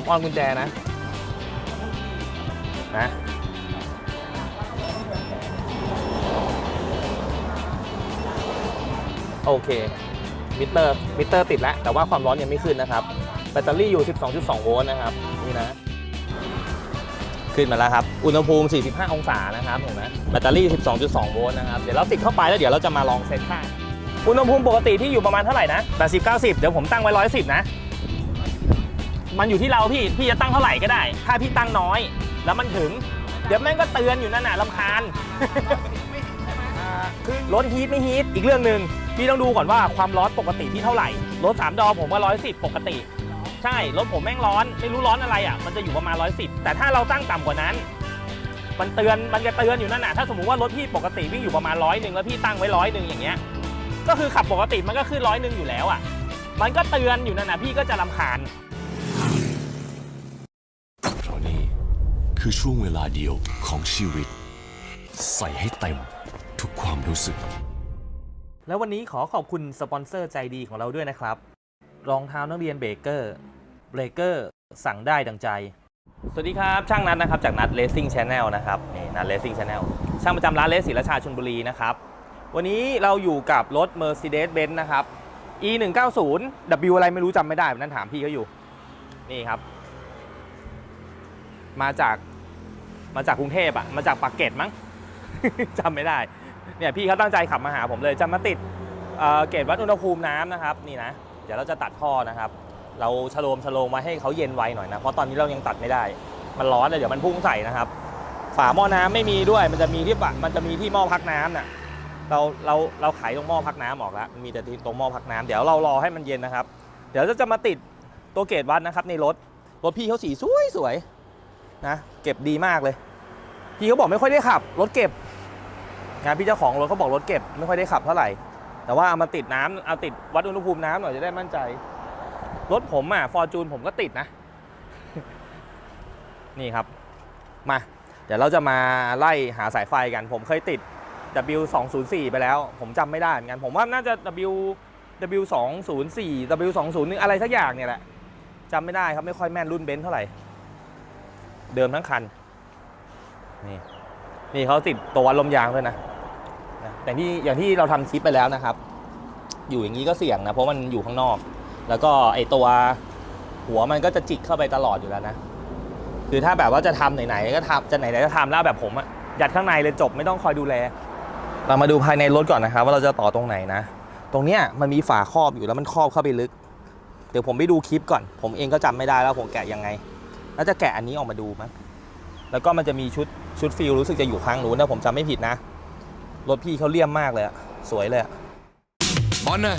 ผมออนกุญแจนะนะโอเคมิเตอร์มิเตอร์ติดแล้ว แต่ว่าความร้อนยังไม่ขึ้นนะครับ แบตเตอรี่อยู่ 12.2 โวลต์นะครับ นี่นะ ขึ้นมาแล้วครับ อุณหภูมิ 45 องศานะครับเห็นไหมแบตเตอรี่ 12.2 โวลต์นะครับ เดี๋ยวเราติดเข้าไปแล้วเดี๋ยวเราจะมาลองเซตค่าอุณหภูมิปกติที่อยู่ประมาณเท่าไหร่นะ 80 90 เดี๋ยวผมตั้งไว้ 110 นะ มันอยู่ที่เราพี่ พี่จะตั้งเท่าไหร่ก็ได้ ถ้าพี่ตั้งน้อย แล้วมันถึง เดี๋ยวแม่งก็เตือนอยู่นั่นน่ะลำคาญคือรถฮีทไม่ฮีทอีกเรื่องหนึ่งพี่ต้องดูก่อนว่าความร้อนปกติที่เท่าไหร่ รถ 3 ดอผมว่า110 ปกติ ใช่ รถผมแม่งร้อน ไม่รู้ร้อนอะไรอะ มันจะอยู่ประมาณ 110 แต่ถ้าเราตั้งต่ำกว่านั้น มันเตือน มันจะเตือนอยู่นั่นน่ะ ถ้าสมมติว่ารถพี่ปกติวิ่งอยู่ประมาณร้อยหนึ่งแล้วพี่ตั้งไว้ร้อยหนึ่งอย่างเงี้ย ก็คือขับปกติมันก็ขึ้นร้อยหนึ่งอยู่แล้วอะ มันก็เตือนอยู่นั่นน่ะพี่ก็จะรำคาญ เพราะนี่ คือช่วงเวลาเดียวของชีวิต ใส่ให้เต็มทุกความรู้สึก แล้ววันนี้ขอขอบคุณสปอนเซอร์ใจดีของเราด้วยนะครับ รองเท้านักเรียนเบเกอร์เบเกอร์สั่งได้ดังใจ สวัสดีครับ ช่างนัดนะครับจากนัดเลสซิ่งชาแนลนะครับนี่นัดเลสซิ่งชาแนลช่างประจำร้านเลสศิลชาชลบุรีนะครับ วันนี้เราอยู่กับรถ Mercedes-Benz นะครับ E 1 9 0 W อะไรไม่รู้จำไม่ได้วันนั้นถามพี่เขาอยู่ นี่ครับ มาจาก มาจากกรุงเทพอะมาจากปากเกร็ดมั้ง จำไม่ได้ เนี่ยพี่เขาตั้งใจขับมาหาผมเลยจะมาติดเอ่อเกจวัดอุณหภูมิน้ำนะครับนี่นะ เดี๋ยวเราจะตัดท่อนะครับ เราชะโลมชะโลมมาให้เขาเย็นไวหน่อยนะเพราะตอนนี้เรายังตัดไม่ได้ มันร้อนเลยเดี๋ยวมันพุ่งใส่นะครับ ฝาหม้อน้ำไม่มีด้วย มันจะมีที่ปะมันจะมีที่หม้อพักน้ำน่ะเราเราเราขายตรงหม้อพักน้ำออกแล้วมีแต่ตรงหม้อพักน้ำเดี๋ยวเรารอให้มันเย็นนะครับ เดี๋ยวเราจะมาติดตัวเกจวัดนะครับในรถรถพี่เขาสีสวยสวย นะเก็บดีมากเลย พี่เขาบอกไม่ค่อยได้ขับ รถเก็บงานพี่เจ้าของรถเขาบอกรถเก็บไม่ค่อยได้ขับเท่าไหร่ แต่ว่าเอามาติดน้ำเอาติดวัดอุณหภูมิน้ำหน่อยจะได้มั่นใจ รถผมอะฟอร์จูนผมก็ติดนะ นี่ครับ มา เดี๋ยวเราจะมาไล่หาสายไฟกัน ผมเคยติด W 2 0 4ไปแล้ว ผมจำไม่ได้เหมือนกันผมว่าน่าจะ W W 2 0 4 W 2 0 1อะไรสักอย่างเนี่ยแหละจำไม่ได้ครับไม่ค่อยแม่นรุ่นเบนซ์เท่าไหร่ เดิมทั้งคัน นี่นี่เขาติดตัววัดลมยางด้วยนะแต่ที่อย่างที่เราทำคลิปไปแล้วนะครับ อยู่อย่างนี้ก็เสี่ยงนะเพราะมันอยู่ข้างนอก แล้วก็ไอตัวหัวมันก็จะจิกเข้าไปตลอดอยู่แล้วนะ คือถ้าแบบว่าจะทำไหนๆก็ทำจะไหนๆก็ทำแล้วแบบผมอะยัดข้างในเลยจบไม่ต้องคอยดูแล เรามาดูภายในรถก่อนนะครับ ว่าเราจะต่อตรงไหนนะ ตรงเนี้ยมันมีฝาครอบอยู่แล้วมันครอบเข้าไปลึก เดี๋ยวผมไปดูคลิปก่อน ผมเองก็จำไม่ได้แล้วผมแกะยังไง แล้วจะแกะอันนี้ออกมาดูมั้ยแล้วก็มันจะมีชุดชุดฟิลรู้สึกจะอยู่ข้างนู้นนะผมจำไม่ผิดนะ รถพี่เขาเลี่ยมมากเลยอะสวยเลยอะบอลนะ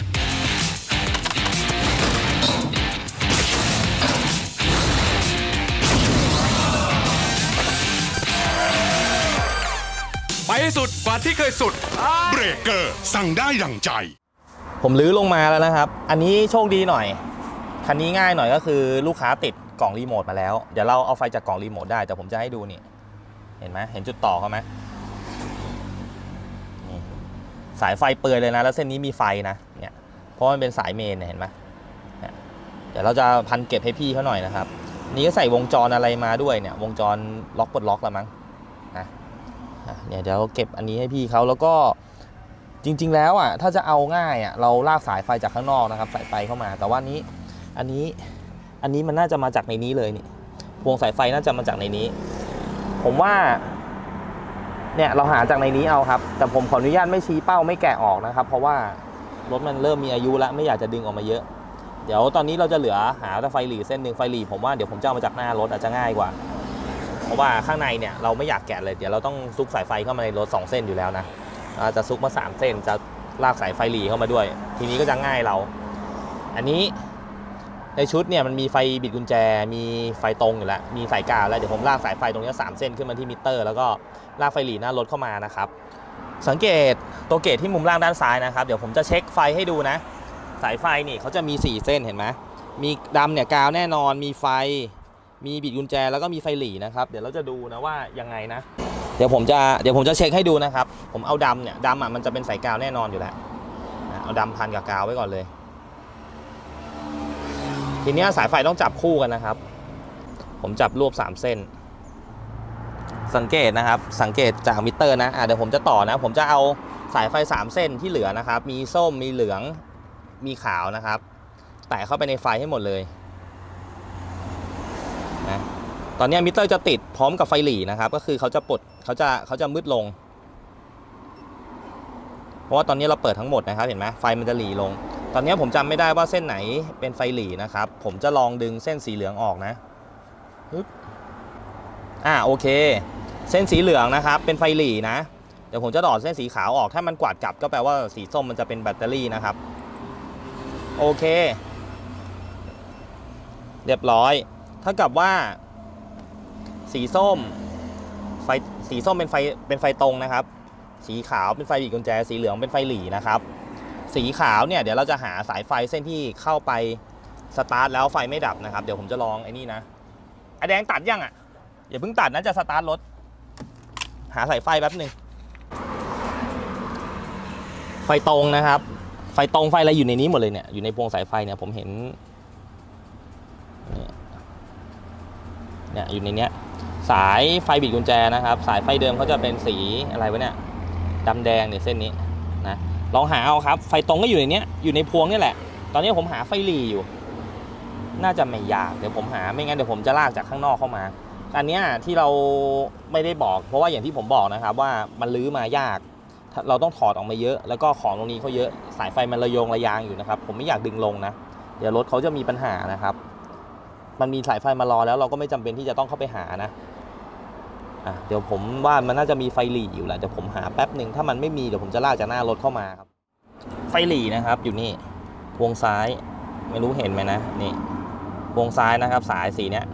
ไปให้สุดกว่าที่เคยสุด เบรกเกอร์ สั่งได้ดั่งใจ ผมลื้อลงมาแล้วนะครับ อันนี้โชคดีหน่อย คันนี้ง่ายหน่อยก็คือลูกค้าติด กล่องรีโมทมาแล้ว เดี๋ยวเราเอาไฟจากกล่องรีโมทได้ แต่ผมจะให้ดูนี่ เห็นไหมเห็นจุดต่อเขาไหมสายไฟเปลือยเลยนะ แล้วเส้นนี้มีไฟนะ เนี่ย เพราะมันเป็นสายเมนเนี่ยเห็นไหมเดี๋ยวเราจะพันเก็บให้พี่เขาหน่อยนะครับ นี่ก็ใส่วงจรอะไรมาด้วยเนี่ย วงจรล็อกปลดล็อกแล้วมั้งนะอะเนี่ยเดี๋ยวเก็บอันนี้ให้พี่เขาแล้วก็จริง ๆ แล้วอะถ้าจะเอาง่ายอะเราลากสายไฟจากข้างนอกนะครับ สายไฟเข้ามา แต่ว่านี้อันนี้ อันนี้มันน่าจะมาจากในนี้เลยนี่พวงสายไฟน่าจะมาจากในนี้ ผมว่า เนี่ยเราหาจากในนี้เอาครับ แต่ผมขออนุญาตไม่ชี้เป้าไม่แกะออกนะครับ เพราะว่ารถมันเริ่มมีอายุแล้วไม่อยากจะดึงออกมาเยอะ เดี๋ยวตอนนี้เราจะเหลือหาแต่ไฟหลีเส้นหนึ่งไฟหลีผมว่าเดี๋ยวผมจะเอามาจากหน้ารถอาจจะง่ายกว่า เพราะว่าข้างในเนี่ยเราไม่อยากแกะเลยเดี๋ยวเราต้องซุกสายไฟเข้ามาในรถสองเส้นอยู่แล้วนะอาจจะซุกมา3เส้นจะลากสายไฟหลีเข้ามาด้วย ทีนี้ก็จะง่ายเรา อันนี้ ในชุดเนี่ยมันมีไฟบิดกุญแจ มีไฟตรงอยู่แล้ว มีสายกาวแล้ว เดี๋ยวผมลากสายไฟตรงนี้สามเส้นขึ้นมาที่มิเตอร์ แล้วก็ลากไฟหลีหน้ารถเข้ามานะครับ สังเกตตัวเกตที่มุมล่างด้านซ้ายนะครับ เดี๋ยวผมจะเช็คไฟให้ดูนะ สายไฟนี่เขาจะมี 4 เส้นเห็นไหมมีดำเนี่ยกาวแน่นอน มีไฟ มีบิดกุญแจ แล้วก็มีไฟหลีนะครับ เดี๋ยวเราจะดูนะว่ายังไงนะ เดี๋ยวผมจะเดี๋ยวผมจะเช็คให้ดูนะครับ ผมเอาดำเนี่ยดำอะมันจะเป็นสายกาวแน่นอนอยู่แล้ว เอาดำพันกับกาวไว้ก่อนเลย ทีนี้สายไฟต้องจับคู่กันนะครับ ผมจับรวบสามเส้น สังเกตนะครับ สังเกตจากมิเตอร์นะะเดี๋ยวผมจะต่อนะ ผมจะเอาสายไฟ 3 เส้นที่เหลือนะครับ มีส้ม มีเหลือง มีขาวนะครับ แตะเข้าไปในไฟให้หมดเลยนะตอนนี้มิเตอร์จะติดพร้อมกับไฟหลีนะครับ ก็คือเขาจะปลดเขาจะเขาจะมืดลง เพราะว่าตอนนี้เราเปิดทั้งหมดนะครับเห็นไหมไฟมันจะหลีลง ตอนนี้ผมจำไม่ได้ว่าเส้นไหนเป็นไฟหลีนะครับ ผมจะลองดึงเส้นสีเหลืองออกนะอ่าโอเค เส้นสีเหลืองนะครับ เป็นไฟหลีนะเดี๋ยวผมจะดอดเส้นสีขาวออก ถ้ามันกวาดกลับก็แปลว่าสีส้มมันจะเป็นแบตเตอรี่นะครับ โอเค เรียบร้อย เท่ากับว่า สีส้ม ไฟ สีส้มเป็นไฟ เป็นไฟตรงนะครับ สีขาวเป็นไฟบีบกุญแจ สีเหลืองเป็นไฟหลีนะครับ สีขาวเนี่ยเดี๋ยวเราจะหาสายไฟเส้นที่เข้าไปสตาร์ทแล้วไฟไม่ดับนะครับ เดี๋ยวผมจะลองไอ้นี่นะไอแดงตัดยังอะอย่าเพิ่งตัดนะจะสตาร์ทรถ หาสายไฟแป๊บหนึ่งไฟตรงนะครับ ไฟตรงไฟอะไรอยู่ในนี้หมดเลยเนี่ยอยู่ในพวงสายไฟเนี่ยผมเห็นเนี่ยเนี่ยอยู่ในเนี้ยสายไฟบิดกุญแจนะครับ สายไฟเดิมเขาจะเป็นสีอะไรวะเนี่ย ดำแดงเนี่ยเส้นนี้นะลองหาเอาครับ ไฟตรงก็อยู่ในนี้อยู่ในพวงนี่แหละ ตอนนี้ผมหาไฟหลีอยู่ น่าจะไม่ยากเดี๋ยวผมหาไม่งั้นเดี๋ยวผมจะลากจากข้างนอกเข้ามาอันนี้ที่เราไม่ได้บอก เพราะว่าอย่างที่ผมบอกนะครับว่ามันลื้อมายาก เราต้องถอดออกมาเยอะ แล้วก็ของตรงนี้เขาเยอะสายไฟมันระยงระยางอยู่นะครับ ผมไม่อยากดึงลงนะเดี๋ยวรถเขาจะมีปัญหานะครับ มันมีสายไฟมารอแล้วเราก็ไม่จำเป็นที่จะต้องเข้าไปหานะ อะเดี๋ยวผมว่ามันน่าจะมีไฟหลีอยู่แหละเดี๋ยวผมหาแป๊บหนึ่งถ้ามันไม่มีเดี๋ยวผมจะลากจากหน้ารถเข้ามาครับ ไฟหลีนะครับ อยู่นี่วงซ้ายไม่รู้เห็นไหมนะนี่วงซ้ายนะครับ สายสีเนี้ย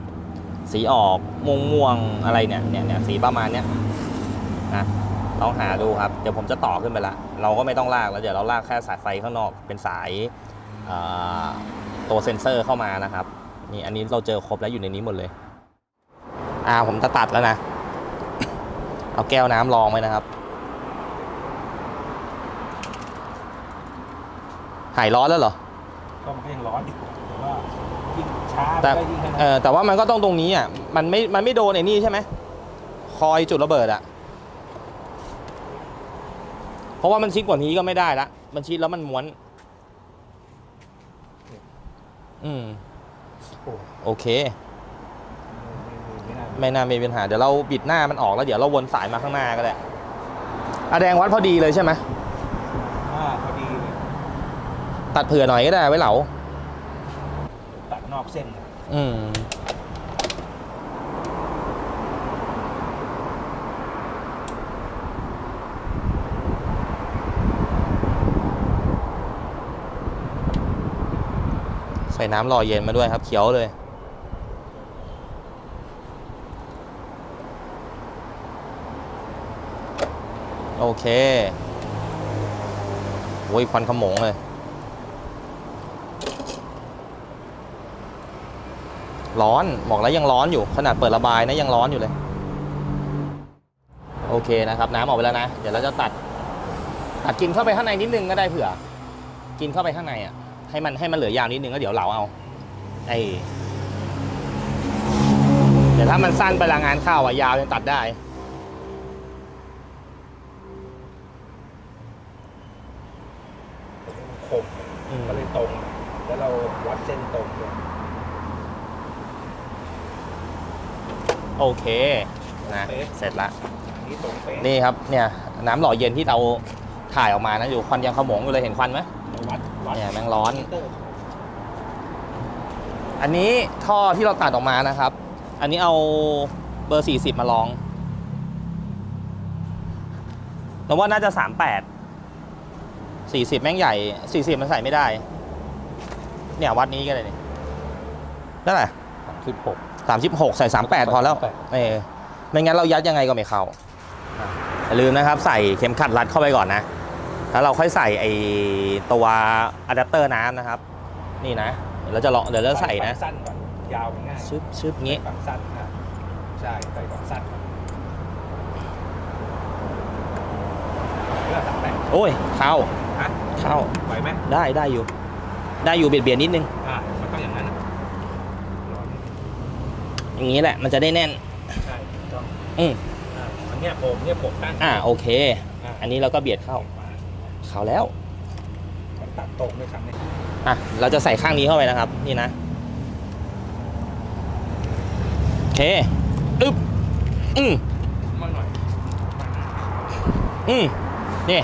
สีออกม่วงม่วงๆอะไรเนี่ยเนี่ยเนี่ยสีประมาณเนี้ยนะลองหาดูครับ เดี๋ยวผมจะต่อขึ้นไปละ เราก็ไม่ต้องลากแล้วเดี๋ยวเราลากแค่สายไฟข้างนอก เป็นสายตัวเซ็นเซอร์เข้ามานะครับนี่อันนี้เราเจอครบแล้วอยู่ในนี้หมดเลยอ่าผมจะตัดแล้วนะ เอาแก้วน้ำรองไว้นะครับ หายร้อนแล้วเหรอ ก็มันก็ยังร้อนอยู่แต่ว่ายิ่งช้าแต่มันก็ยิ่งขนาดเออแต่ว่ามันก็ต้องตรงนี้อะ มันไม่ มันไม่โดนไอ้นี่ใช่ไหม คอยจุดระเบิดอะ เพราะว่ามันชิดกว่านี้ก็ไม่ได้ละ มันชิดแล้วมันม้วน อืม โอ้โอเค ไม่น่าไม่น่ามีปัญหา เดี๋ยวเราบิดหน้ามันออกแล้วเดี๋ยวเราวนสายมาข้างหน้าก็ได้อะแดงวัดพอดีเลยใช่ไหมอ่าพอดีเลยตัดเผื่อหน่อยก็ได้ไว้เหลา ตัดนอกเส้นอืม ใส่น้ำรอเย็นมาด้วยครับ เขียวเลย โอเคโอ้ยควันขโมงเลย ร้อนบอกแล้วยังร้อนอยู่ ขนาดเปิดระบายนะยังร้อนอยู่เลย โอเคนะครับ น้ำออกไปแล้วนะ เดี๋ยวเราจะตัด ตัดกินเข้าไปข้างในนิดนึงก็ได้เผื่อ กินเข้าไปข้างในอะ ให้มันให้มันเหลือยาวนิดนึงก็เดี๋ยวเหลาเอา ไอเดี๋ยวถ้ามันสั้นไปละงานเข้าอะยาวยังตัดได้ คมก็เลยตรง แล้วเราวัดเส้นตรงด้วย โอเคนะเสร็จละอันนี้ตรงเป๊ะนี่ครับเนี่ยน้ำหล่อเย็นที่เราถ่ายออกมานะอยู่ควันยังขโมงอยู่เลยเห็นควันไหมเราวัดวัดเนี่ยแม่งร้อนมิเตอร์อันนี้ท่อที่เราตัดออกมานะครับ อันนี้เอาเบอร์ 40 มาลองเราว่าน่าจะ 38 40 แม่งใหญ่ 40 มันใส่ไม่ได้ เนี่ยวัดนี้ก็เลยนี่นั่นแหละ สิบหก36ใส่38พอแล้ว38เออไม่งั้นเรายัดยังไงก็ไม่เข้าอย่าลืมนะครับใส่เข็มขัดรัดเข้าไปก่อนนะ แล้วเราค่อยใส่ไอตัวอะแดปเตอร์น้ำนะครับ นี่นะเดี๋ยวเราจะลองเดี๋ยวเราใส่นะฝั่งสั้นก่อนยาวมันง่ายชึบชึบงี้ฝั่งสั้นอะใช่ใส่ฝั่งสั้นก่อนเพื่อสามแปดโอ้ยเข้าฮะเข้าไหวไหมได้ได้อยู่ ได้อยู่เบียดเบียดนิดนึงอ่ามันต้ องอย่างนั้นอะร้อนอย่างนี้แหละมันจะได้แน่นใช่ถูกต้องอืมอ่าอันเนี้ยผมเนี่ยผมตั้งอ่าโอเค อันนี้เราก็เบียดเข้ามาเข้าแล้วมันตัดตรงด้วยครับเนี่ยอะเราจะใส่ข้างนี้เข้าไปนะครับ นี่นะโอเคอึ๊บอืมมากหน่อยอืมนี่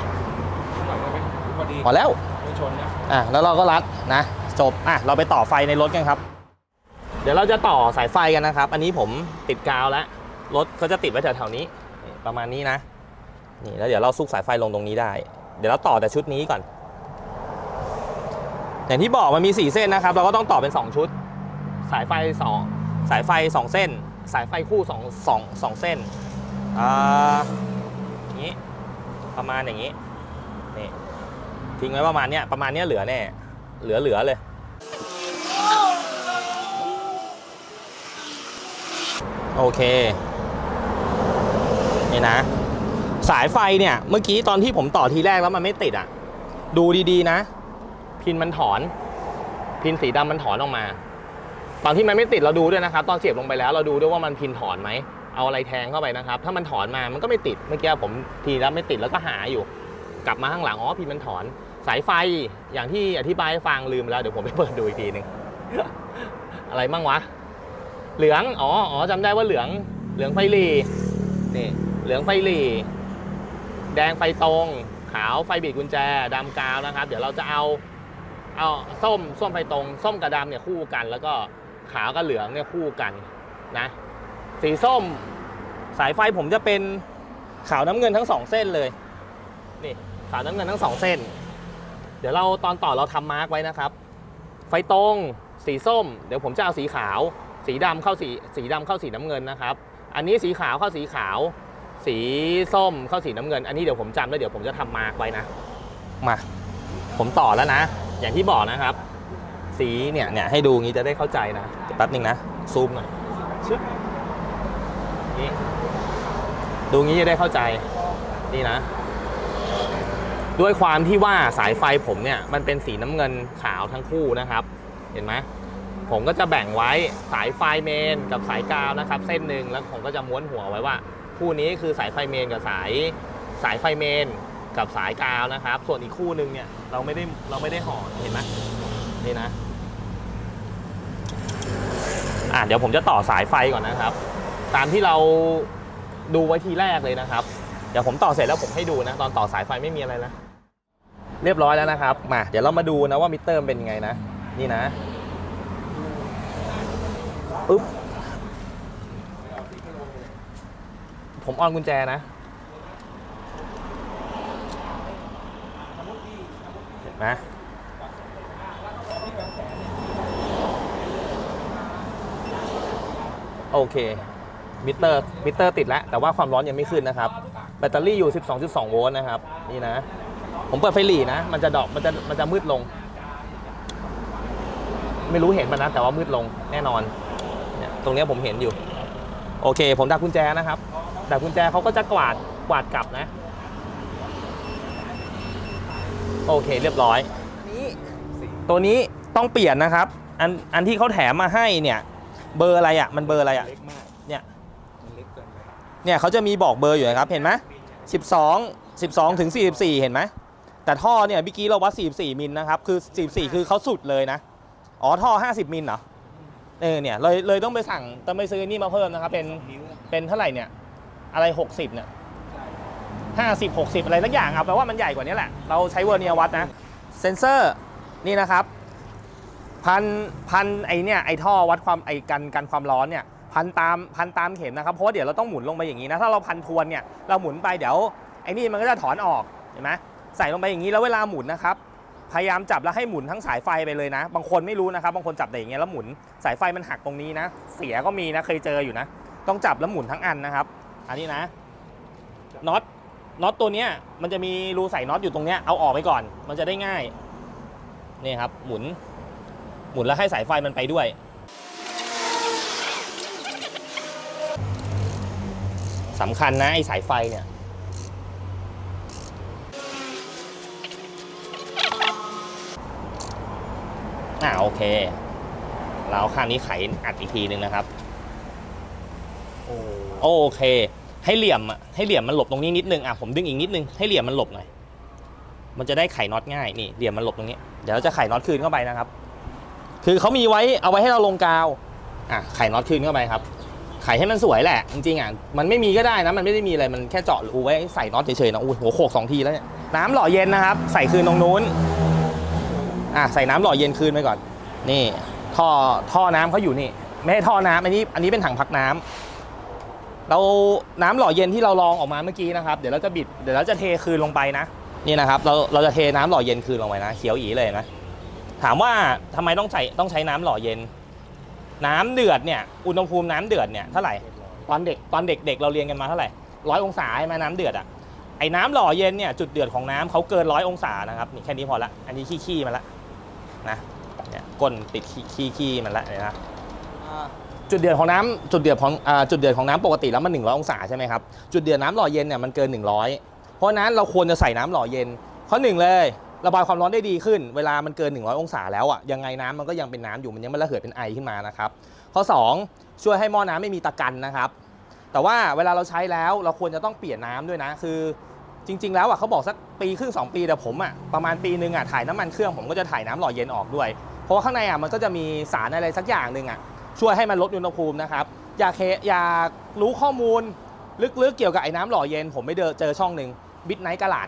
หน่อยได้ไหมพอดีพอแล้วไม่ชนนะอะแล้วเราก็รัดนะ จบอะเราไปต่อไฟในรถกันครับ เดี๋ยวเราจะต่อสายไฟกันนะครับ อันนี้ผมติดกาวแล้ว รถเขาจะติดไว้แถวๆนี้ ประมาณนี้นะ นี่แล้วเดี๋ยวเราซุกสายไฟลงตรงนี้ได้ เดี๋ยวเราต่อแต่ชุดนี้ก่อน อย่างที่บอกมันมี 4 เส้นนะครับ เราก็ต้องต่อเป็น 2 ชุด สายไฟ 2 สายไฟ 2 เส้น สายไฟคู่2 2 2เส้น อ่าอย่างนี้ ประมาณอย่างนี้ นี่ ทิ้งไว้ประมาณเนี้ย ประมาณเนี้ยเหลือแน่ เหลือเหลือเลย โอเค นี่นะ สายไฟเนี่ย เมื่อกี้ตอนที่ผมต่อทีแรกแล้วมันไม่ติดอะ ดูดีๆนะ พินมันถอน พินสีดำมันถอนออกมา ตอนที่มันไม่ติดเราดูด้วยนะครับ ตอนเสียบลงไปแล้วเราดูด้วยว่ามันพินถอนไหม เอาอะไรแทงเข้าไปนะครับ ถ้ามันถอนมามันก็ไม่ติด เมื่อกี้ผมทีแล้วไม่ติดแล้วก็หาอยู่ กลับมาข้างหลังอ๋อพินมันถอน สายไฟอย่างที่อธิบายให้ฟังลืมแล้วเดี๋ยวผมไปเปิดดูอีกทีหนึ่งอะไรมั่งวะ เหลือง อ๋ออ๋อจำได้ว่าเหลือง เหลืองไฟหลีนี่ เหลืองไฟหลีแดงไฟตรง ขาวไฟบีดกุญแจดำกาวนะครับ เดี๋ยวเราจะเอา เอาส้ม ส้มไฟตรง ส้มกับดำเนี่ยคู่กัน แล้วก็ขาวกับเหลืองเนี่ยคู่กันนะ สีส้ม สายไฟผมจะเป็นขาวน้ำเงินทั้งสองเส้นเลย นี่ขาวน้ำเงินทั้งสองเส้น เดี๋ยวเราตอนต่อเราทำมาร์กไว้นะครับ ไฟตรง สีส้ม เดี๋ยวผมจะเอาสีขาว สีดำเข้าสีสีดำเข้าสีน้ำเงินนะครับ อันนี้สีขาวเข้าสีขาว สีส้มเข้าสีน้ำเงิน อันนี้เดี๋ยวผมจำแล้วเดี๋ยวผมจะทำมาร์กไว้นะ มา ผมต่อแล้วนะ อย่างที่บอกนะครับ สีเนี่ยเนี่ยให้ดูงี้จะได้เข้าใจนะแป๊บนึงนะซูมหน่อยชึบนี่ดูงี้จะได้เข้าใจนี่นะ ด้วยความที่ว่าสายไฟผมเนี่ยมันเป็นสีน้ำเงินขาวทั้งคู่นะครับ เห็นไหม ผมก็จะแบ่งไว้สายไฟเมนกับสายกาวนะครับ เส้นหนึ่งแล้วผมก็จะม้วนหัวไว้ว่า คู่นี้คือสายไฟเมนกับสายสายไฟเมนกับสายกาวนะครับ ส่วนอีกคู่หนึ่งเนี่ยเราไม่ได้เราไม่ได้ห่อเห็นไหมนี่นะอะเดี๋ยวผมจะต่อสายไฟก่อนนะครับ ตามที่เราดูไว้ทีแรกเลยนะครับ เดี๋ยวผมต่อเสร็จแล้วผมให้ดูนะ ตอนต่อสายไฟไม่มีอะไรนะ เรียบร้อยแล้วนะครับ มา เดี๋ยวเรามาดูนะว่ามิเตอร์เป็นยังไงนะ นี่นะ ปึ๊บ ผมออนกุญแจนะ เห็นไหมโอเค มิเตอร์ มิเตอร์ติดแล้ว แต่ว่าความร้อนยังไม่ขึ้นนะครับ แบตเตอรี่อยู่ 12.2 โวลต์นะครับ นี่นะ ผมเปิดไฟหลีนะ มันจะดอก มันจะ มันจะมืดลง ไม่รู้เห็นมันนะ แต่ว่ามืดลงแน่นอน ตรงเนี้ยผมเห็นอยู่ โอเค ผมดักกุญแจนะครับ ดักกุญแจเขาก็จะกวาดกวาดกลับนะ โอเคเรียบร้อยนี้ตัวนี้ต้องเปลี่ยนนะครับ อันอันที่เขาแถมมาให้เนี่ย เบอร์อะไรอะ มันเบอร์อะไรอะ เล็กมาก เนี่ยมันเล็กเกินไปเนี่ยเขาจะมีบอกเบอร์อยู่นะครับ เห็นไหม12 12ถึง44เห็นไหม แต่ท่อเนี่ยเมื่อกี้เราวัด44มิลนะครับ คือ44คือเขาสุดเลยนะ อ๋อท่อ50มิลเหรอ เออเนี่ยเลยเลยต้องไปสั่งต้องไปซื้อนี่มาเพิ่มนะครับ เป็นนิ้วเป็นเท่าไหร่เนี่ย อะไร 60เนี่ย50 60อะไรสักอย่างครับแปลว่ามันใหญ่กว่านี้แหละ เราใช้เวอร์เนียวัดนะ เซนเซอร์นี่นะครับ พันพันไอเนี่ยไอท่อวัดความไอกันกันความร้อนเนี่ยพันตามพันตามเข็มนะครับเพราะว่าเดี๋ยวเราต้องหมุนลงไปอย่างนี้นะถ้าเราพันทวนเนี่ยเราหมุนไปเดี๋ยวไอนี่มันก็จะถอนออกเห็นไหมใส่ลงไปอย่างนี้แล้วเวลาหมุนนะครับ พยายามจับแล้วให้หมุนทั้งสายไฟไปเลยนะ บางคนไม่รู้นะครับ บางคนจับแต่อย่างเงี้ยแล้วหมุนสายไฟมันหักตรงนี้นะ เสียก็มีนะเคยเจออยู่นะ ต้องจับแล้วหมุนทั้งอันนะครับ อันนี้นะน็อตน็อตตัวเนี้ยมันจะมีรูใส่น็อตอยู่ตรงเนี้ยเอาออกไปก่อน มันจะได้ง่ายนี่ครับ หมุน หมุนแล้วให้สายไฟมันไปด้วยสำคัญนะไอ้สายไฟเนี่ย อ่าโอเค เราข้างนี้ไขอัดอีกทีหนึ่งนะครับ โอเค ให้เหลี่ยมอะให้เหลี่ยมมันหลบตรงนี้นิดนึงอะผมดึงอีกนิดนึงให้เหลี่ยมมันหลบหน่อย มันจะได้ไขน็อตง่ายนี่เหลี่ยมมันหลบตรงนี้ เดี๋ยวเราจะไขน็อตคืนเข้าไปนะครับ คือเขามีไว้เอาไว้ให้เราลงกาวอะไขน็อตคืนเข้าไปครับไขให้มันสวยแหละ จริงๆอะมันไม่มีก็ได้นะมันไม่ได้มีอะไรมันแค่เจาะรูไว้ใส่น็อตเฉยๆนะอุ้ยหัวโขกสองทีแล้วเนี่ยน้ำหล่อเย็นนะครับ ใส่คืนตรงนู้น อะใส่น้ำหล่อเย็นคืนไปก่อน นี่ท่อท่อน้ำเขาอยู่นี่ ไม่ใช่ท่อน้ำอันนี้อันนี้เป็นถังพักน้ำเราน้ำหล่อเย็นที่เราลองออกมาเมื่อกี้นะครับ เดี๋ยวเราจะบิดเดี๋ยวเราจะเทคืนลงไปนะนี่นะครับเราเราจะเทน้ำหล่อเย็นคืนลงไปนะเขียวอีเลยนะถามว่าทำไมต้องใส่ต้องใช้น้ำหล่อเย็น น้ำเดือดเนี่ยอุณหภูมิน้ำเดือดเนี่ยเท่าไหร่ตอนเด็กตอนเด็กๆเราเรียนกันมาเท่าไหร่ร้อยองศาใช่ไหมน้ำเดือดอะไอ้น้ำหล่อเย็นเนี่ยจุดเดือดของน้ำเขาเกินร้อยองศานะครับนี่แค่นี้พอละอันนี้ขี้ๆมาละ นะเนี่ยก้นติดขี้ขี้ๆมันละเนี่ยนะจุดเดือดของน้ำจุดเดือดของอ่าจุดเดือดของน้ำปกติแล้วมัน100องศาใช่ไหมครับจุดเดือดน้ำหล่อเย็นเนี่ยมันเกิน 100 เพราะฉะนั้นเราควรจะใส่น้ำหล่อเย็น ข้อหนึ่งเลยระบายความร้อนได้ดีขึ้น เวลามันเกิน 100 องศาแล้วอะยังไงน้ำมันก็ยังเป็นน้ำอยู่มันยังไม่ระเหยเป็นไอขึ้นมานะครับข้อ 2 ช่วยให้หม้อน้ำไม่มีตะกันนะครับ แต่ว่าเวลาเราใช้แล้วเราควรจะต้องเปลี่ยนน้ำด้วยนะคือ จริง ๆ แล้วอะเขาบอกสักปีครึ่งสองปีแต่ผมอะประมาณปีนึงอะถ่ายน้ำมันเครื่องผมก็จะถ่ายน้ำหล่อเย็นออกด้วย เพราะว่าข้างในอะมันก็จะมีสารอะไรสักอย่างหนึ่งอะช่วยให้มันลดอุณหภูมินะครับอยากเคอยากรู้ข้อมูลลึกๆเกี่ยวกับไอ้น้ำหล่อเย็น ผมไปเจอเจอช่องหนึ่งบิทไนท์กลาด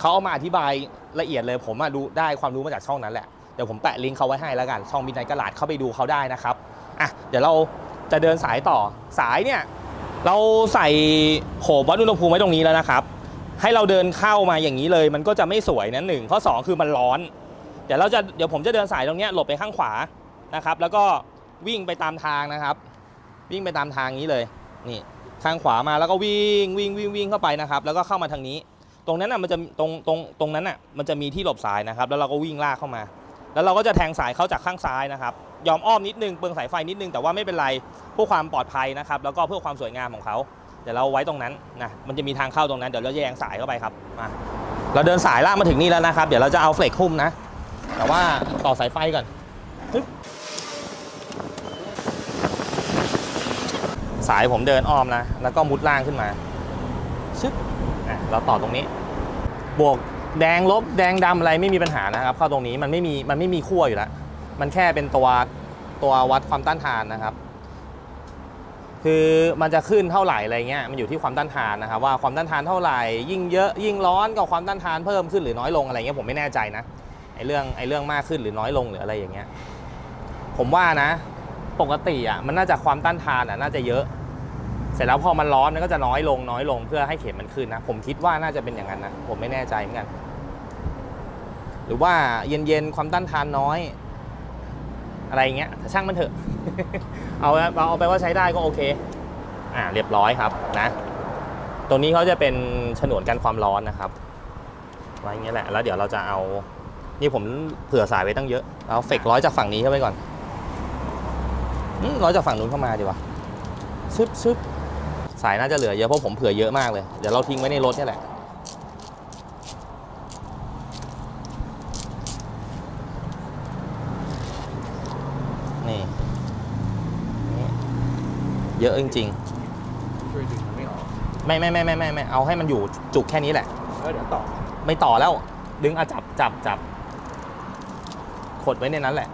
เขาเอามาอธิบายละเอียดเลย ผมอะดูได้ความรู้มาจากช่องนั้นแหละเดี๋ยวผมแปะลิงก์เขาไว้ให้แล้วกันช่องบิทไนท์กลาดเข้าไปดูเขาได้นะครับอะเดี๋ยวเราจะเดินสายต่อสายเนี่ยเราใส่โขบวัดอุณหภูมิไว้ตรงนี้แล้วนะครับ ให้เราเดินเข้ามาอย่างนี้เลย มันก็จะไม่สวยนะหนึ่งข้อสองคือมันร้อน เดี๋ยวเราจะเดี๋ยวผมจะเดินสายตรงนี้หลบไปข้างขวานะครับ แล้วก็วิ่งไปตามทางนะครับ วิ่งไปตามทางนี้เลยนี่ข้างขวามาแล้วก็วิ่งวิ่งวิ่งวิ่งเข้าไปนะครับ แล้วก็เข้ามาทางนี้ ตรงนั้นอะมันจะตรงตรงตรงนั้นอะมันจะมีที่หลบสายนะครับ แล้วเราก็วิ่งลากเข้ามา แล้วเราก็จะแทงสายเข้าจากข้างซ้ายนะครับ ยอมอ้อมนิดนึงเปลืองสายไฟนิดนึงแต่ว่าไม่เป็นไรเพื่อความปลอดภัยนะครับ แล้วก็เพื่อความสวยงามของเขา เดี๋ยวเราไว้ตรงนั้นนะมันจะมีทางเข้าตรงนั้นเดี๋ยวเราแยงสายเข้าไปครับมาเราเดินสายล่ากมาถึงนี่แล้วนะครับ เดี๋ยวเราจะเอาเฟลกหุ้มนะ แต่ว่าต่อสายไฟก่อนสายผมเดินอ้อมนะ แล้วก็มุดล่างขึ้นมาชึบเราต่อตรงนี้ บวกแดงลบแดงดำอะไรไม่มีปัญหานะครับ เข้าตรงนี้มันไม่มีมันไม่มีขั้วอยู่แล้ว มันแค่เป็นตัวตัววัดความต้านทานนะครับ คือมันจะขึ้นเท่าไหร่อะไรเงี้ยมันอยู่ที่ความต้านทานนะครับว่าความต้านทานเท่าไหร่ ยิ่งเยอะยิ่งร้อนกับความต้านทานเพิ่มขึ้นหรือน้อยลงอะไรเงี้ยผมไม่แน่ใจนะไอ้เรื่องไอ้เรื่องมากขึ้นหรือน้อยลงหรืออะไรอย่างเงี้ยผมว่านะ ปกติอะมันน่าจะความต้านทานอะน่าจะเยอะ เสร็จแล้วพอมันร้อนมันก็จะน้อยลงน้อยลงเพื่อให้เข็มมันขึ้นนะ ผมคิดว่าน่าจะเป็นอย่างนั้นนะผมไม่แน่ใจเหมือนกัน หรือว่าเย็นๆความต้านทานน้อย อะไรเงี้ยช่างมันเถอะ เอาเอาไปว่าใช้ได้ก็โอเค อ่าเรียบร้อยครับนะ ตรงนี้เขาจะเป็นฉนวนกันความร้อนนะครับไว้อย่างเงี้ยแหละ แล้วเดี๋ยวเราจะเอา นี่ผมเผื่อสายไว้ตั้งเยอะ เอาเฟกร้อยจากฝั่งนี้เข้าไปก่อนร้อยจากฝั่งนู้นเข้ามาดีกว่าชึบชึบสายน่าจะเหลือเยอะเพราะผมเผื่อเยอะมากเลย เดี๋ยวเราทิ้งไว้ในรถนี่แหละ นี่นี่ เยอะจริง ช่วยดึงมันไม่ออกๆ ไม่ไม่ไม่ไม่ไม่ไม่เอาให้มันอยู่จุกแค่นี้แหละ แล้วเดี๋ยวต่อไม่ต่อแล้ว ดึงอะจับจับจับขดไว้ในนั้นแหละ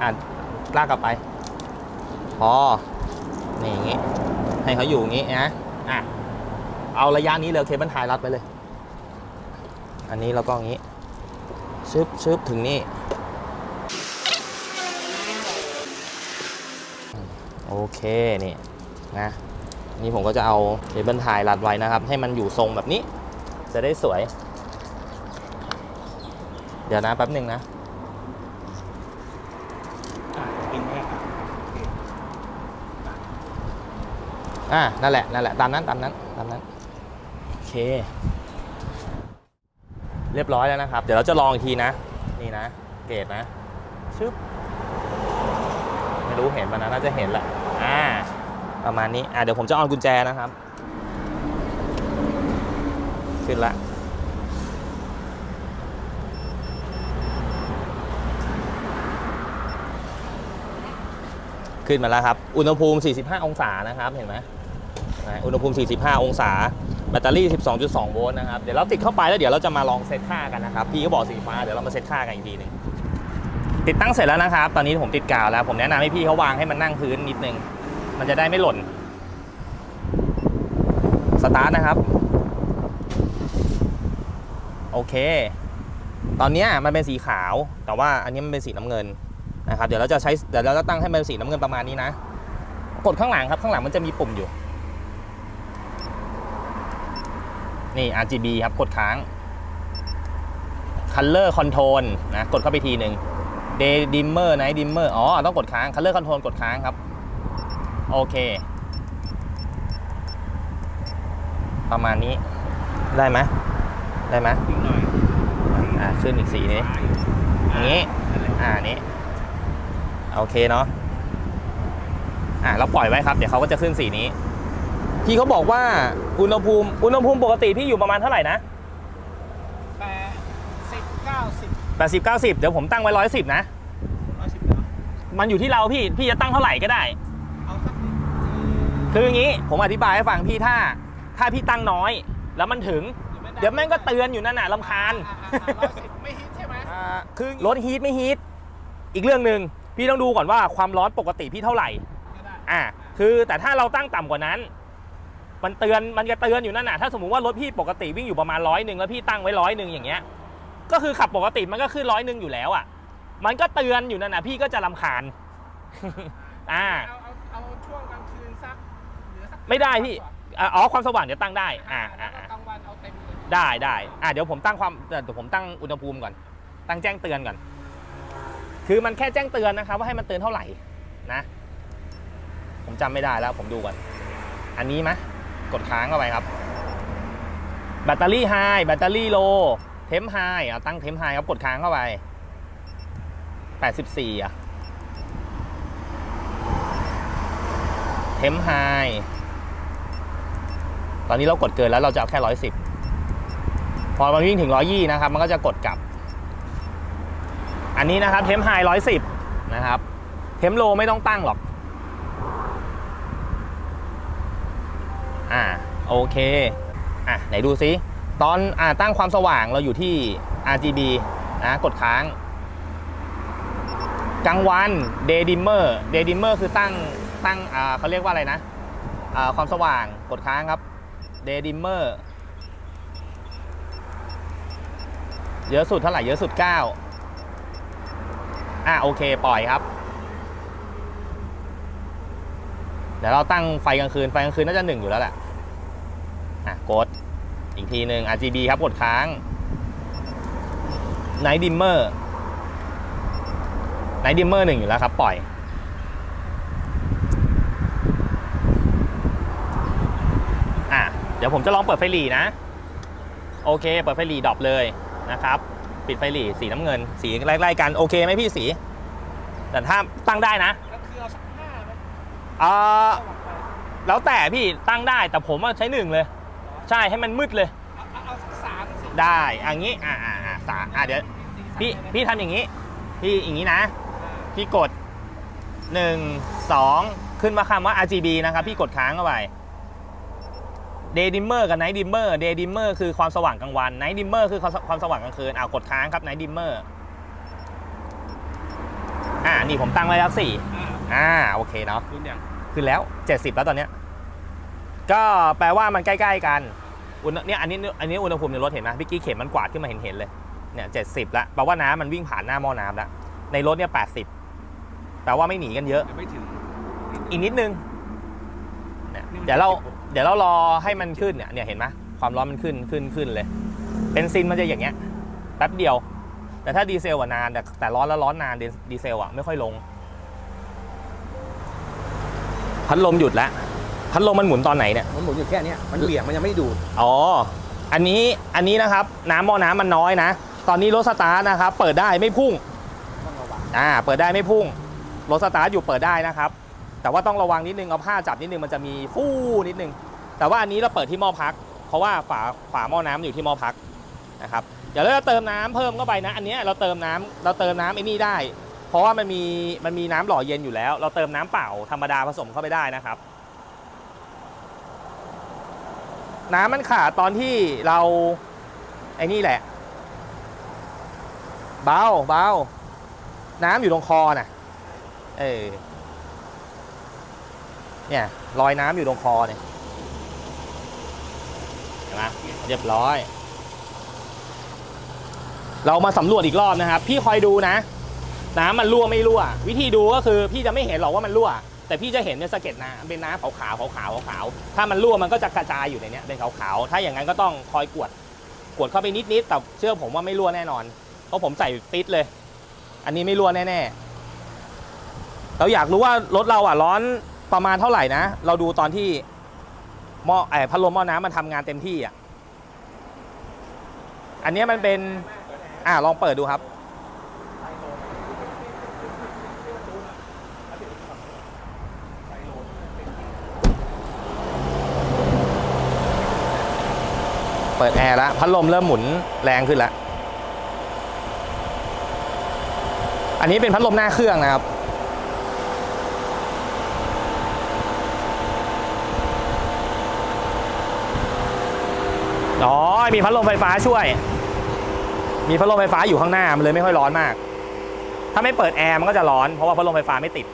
อะลากกลับไป พอ นี่อย่างงี้ ให้เขาอยู่อย่างงี้นะ อะ เอาระยะนี้เลยเคเบิลไทยรัดไปเลย อันนี้แล้วก็อย่างงี้ ชึบชึบถึงนี่ โอเคนี่นะนี่ผมก็จะเอาเคเบิลไทยรัดไว้นะครับ ให้มันอยู่ทรงแบบนี้ จะได้สวย เดี๋ยวนะแป๊บหนึ่งนะอะดึงแค่อะโอเคอ่านั่นแหละนั่นแหละตามนั้นตามนั้นตามนั้นโอเค เรียบร้อยแล้วนะครับ เดี๋ยวเราจะลองอีกทีนะ นี่นะ เกรดนะชึบไม่รู้เห็นมันนะน่าจะเห็นแหละ ประมาณนี้อ่าเดี๋ยวผมจะเอากุญแจนะครับ ขึ้นละขึ้นมาแล้วครับ อุณหภูมิ 45 องศานะครับเห็นไหมอุณหภูมิ 45 องศา แบตเตอรี่ 12.2 โวลต์นะครับ เดี๋ยวเราติดเข้าไปแล้วเดี๋ยวเราจะมาลองเซตค่ากันนะครับ พี่ก็บอกสีฟ้า เดี๋ยวเรามาเซตค่ากันอีกทีหนึ่งติดตั้งเสร็จแล้วนะครับ ตอนนี้ผมติดกาวแล้ว ผมแนะนำให้พี่เขาวางให้มันนั่งพื้นนิดนึง มันจะได้ไม่หล่น สตาร์ทนะครับ โอเค ตอนนี้มันเป็นสีขาว แต่ว่าอันนี้มันเป็นสีน้ำเงินนะครับ เดี๋ยวเราจะใช้ เดี๋ยวเราจะตั้งให้มันเป็นสีน้ำเงินประมาณนี้นะ กดข้างหลังครับ ข้างหลังมันจะมีปุ่มอยู่ นี่ RGB ครับ กดค้าง Color Control นะ กดเข้าไปทีหนึ่ง Day Dimmer Night Dimmer อ๋อ ต้องกดค้าง Color Control กดค้างครับ โอเค ประมาณนี้ได้ไหมได้ไหมอีกหน่อยอ่าขึ้นอีกสีนี้อย่างนี้อ่านี้โอเคเนาะอ่าเราปล่อยไว้ครับ เดี๋ยวเขาก็จะขึ้นสีนี้พี่เขาบอกว่าอุณหภูมิอุณหภูมิปกติพี่อยู่ประมาณเท่าไหร่นะแปดสิบเก้าสิบ80 90เดี๋ยวผมตั้งไว้110นะร้อยสิบเนาะมันอยู่ที่เราพี่พี่จะตั้งเท่าไหร่ก็ได้เอาสักนิด คืออย่างนี้ผมอธิบายให้ฟังพี่ถ้า ถ้าพี่ตั้งน้อย แล้วมันถึง เดี๋ยวแม่งก็เตือนอยู่นั่นน่ะลำคาญร้อยสิบไม่ฮิตใช่ไหมอ่าคือรถฮีทไม่ฮีทอีกเรื่องหนึ่งพี่ต้องดูก่อนว่าความร้อนปกติพี่เท่าไหร่ก็ได้อ่าคือแต่ถ้าเราตั้งต่ำกว่านั้น มันเตือนมันจะเตือนอยู่นั่นน่ะถ้าสมมุติว่ารถพี่ปกติวิ่งอยู่ประมาณร้อยหนึ่งแล้วพี่ตั้งไว้ร้อยหนึ่งอย่างเงี้ย ก็คือขับปกติมันก็ขึ้นร้อยหนึ่งอยู่แล้วอะ มันก็เตือนอยู่นั่นน่ะพี่ก็จะรำคาญอ่าเอาเอาเอาช่วง ไม่ได้พี่อ่าอ๋อความสว่างเดี๋ยวตั้งได้อ่าแล้อ่าอ่ากลางวันเอาเต็มเลยได้ได้อ่าเดี๋ยวผมตั้งความเดี๋ยวผมตั้งอุณหภูมิก่อน ตั้งแจ้งเตือนก่อน คือมันแค่แจ้งเตือนนะครับ ว่าให้มันเตือนเท่าไหร่นะ ผมจำไม่ได้แล้ว ผมดูก่อน อันนี้ไหมกดค้างเข้าไปครับ แบตเตอรี่ไฮแบตเตอรี่โลเทมไฮเอาตั้งเทมไฮครับกดค้างเข้าไป 84อะเทมไฮ ตอนนี้เรากดเกินแล้วเราจะเอาแค่110พอมันวิ่งถึง120นะครับ มันก็จะกดกลับ อันนี้นะครับเทมไฮ110นะครับ เทมโลไม่ต้องตั้งหรอก อ่าโอเค อะไหนดูซิ ตอนอ่าตั้งความสว่างเราอยู่ที่ RGB นะกดค้างกลางวัน Day Dimmer Day Dimmer คือตั้งตั้งอ่าเขาเรียกว่าอะไรนะอ่าความสว่างกดค้างครับ Day Dimmer เยอะสุดเท่าไหร่เยอะสุด 9 อะโอเคปล่อยครับ เดี๋ยวเราตั้งไฟกลางคืน ไฟกลางคืนน่าจะหนึ่งอยู่แล้วแหละอะกดอีกทีหนึ่ง RGB ครับกดค้าง Night Dimmer Night Dimmer หนึ่งอยู่แล้วครับ ปล่อย อะ เดี๋ยวผมจะลองเปิดไฟหลีนะ โอเค เปิดไฟหลีดรอปเลยนะครับ ปิดไฟหลีสีน้ำเงิน สีไล่ๆกันโอเคไหมพี่สี แต่ถ้าตั้งได้นะแล้วคือเอาสักห้าไหมอ่าสว่างไปแล้วแต่พี่ตั้งได้แต่ผมอะใช้หนึ่งเลย ใช่ให้มันมืดเลย เอาเอาเอาสักสามสิได้อย่างนี้อ่าอ่าอ่าสามอ่าเดี๋ยวพี่พี่ทำอย่างนี้ พี่อย่างนี้นะ พี่กด1 2ขึ้นมาคำว่า RGB นะครับ พี่กดค้างเข้าไป Day Dimmer กับ Night Dimmer Day Dimmer คือความสว่างกลางวัน Night Dimmer คือความความสว่างกลางคืนอ่ากดค้างครับ Night Dimmer อ่านี่ผมตั้งไว้แล้วสี่อ่าอ่าโอเคเนาะคุณอย่างขึ้นแล้ว 70 แล้วตอนเนี้ยก็แปลว่ามันใกล้ๆกันอุณเนี่ยอันนี้อันนี้อุณหภูมิในรถเห็นไหมพี่กี้เข็มมันกวาดขึ้นมาเห็นเห็นๆเลยเนี่ย70แล้วแปลว่าน้ำมันวิ่งผ่านหน้าหม้อน้ำแล้วในรถเนี่ย80แปลว่าไม่หนีกันเยอะยังไม่ถึงอีกนิดนึงเนี่ยเดี๋ยวเรา เดี๋ยวเรารอให้มันขึ้นเนี่ยเนี่ยเห็นไหมความร้อนมันขึ้นขึ้นขึ้นเลยเบนซินมันจะอย่างเงี้ยแป๊บเดียว แต่ถ้าดีเซลอะนานแต่แต่ร้อนแล้วร้อนนานดีดีเซลอะไม่ค่อยลง พัดลมหยุดแล้วพัดลมมันหมุนตอนไหนเนี่ยมันหมุนอยู่แค่เนี้ยมันเบี่ยงมันยังไม่ดูดอ๋ออันนี้อันนี้นะครับ น้ำหม้อน้ำมันน้อยนะ ตอนนี้รถสตาร์ทนะครับ เปิดได้ไม่พุ่งต้องระวังอ่าเปิดได้ไม่พุ่งรถสตาร์ทอยู่เปิดได้นะครับ แต่ว่าต้องระวังนิดนึงเอาผ้าจับนิดนึงมันจะมีฟู่นิดนึง แต่ว่าอันนี้เราเปิดที่หม้อพัก เพราะว่าฝาฝาหม้อน้ำอยู่ที่หม้อพักนะครับเดี๋ยวเราเติมน้ำเพิ่มเข้าไปนะ อันนี้เราเติมน้ำเราเติมน้ำไอ้นี่ได้ เพราะว่ามันมีมันมีน้ำหล่อเย็นอยู่แล้ว เราเติมน้ำเปล่าธรรมดาผสมเข้าไปได้นะครับ น้ำมันขาดตอนที่เราไอ้นี่แหละ เบาเบาน้ำอยู่ตรงคอน่ะ เออ เนี่ยรอยน้ำอยู่ตรงคอเนี่ยเห็นไหมเรียบร้อย เรามาสำรวจอีกรอบนะครับ พี่คอยดูนะ น้ำมันรั่วไม่รั่ว วิธีดูก็คือพี่จะไม่เห็นหรอกว่ามันรั่ว แต่พี่จะเห็นเป็นสะเก็ดน้ำเป็นน้ำขาวขาวขาวขาวขาวๆถ้ามันรั่วมันก็จะกระจายอยู่ในนี้เป็นขาวขาวๆถ้าอย่างนั้นก็ต้องคอยกวดกวดเข้าไปนิดๆแต่เชื่อผมว่าไม่รั่วแน่นอน เพราะผมใส่ฟิตเลย อันนี้ไม่รั่วแน่ๆเราอยากรู้ว่ารถเราอะร้อน ประมาณเท่าไหร่นะ เราดูตอนที่หม้อไอ้พัดลมหม้อน้ำมันทำงานเต็มที่อะ อันนี้มันเป็น อ่าลองเปิดดูครับ เปิดแอร์แล้วพัดลมเริ่มหมุนแรงขึ้นแล้ว อันนี้เป็นพัดลมหน้าเครื่องนะครับ อ๋อ มีพัดลมไฟฟ้าช่วย มีพัดลมไฟฟ้าอยู่ข้างหน้า มันเลยไม่ค่อยร้อนมาก ถ้าไม่เปิดแอร์มันก็จะร้อน เพราะว่าพัดลมไฟฟ้าไม่ติด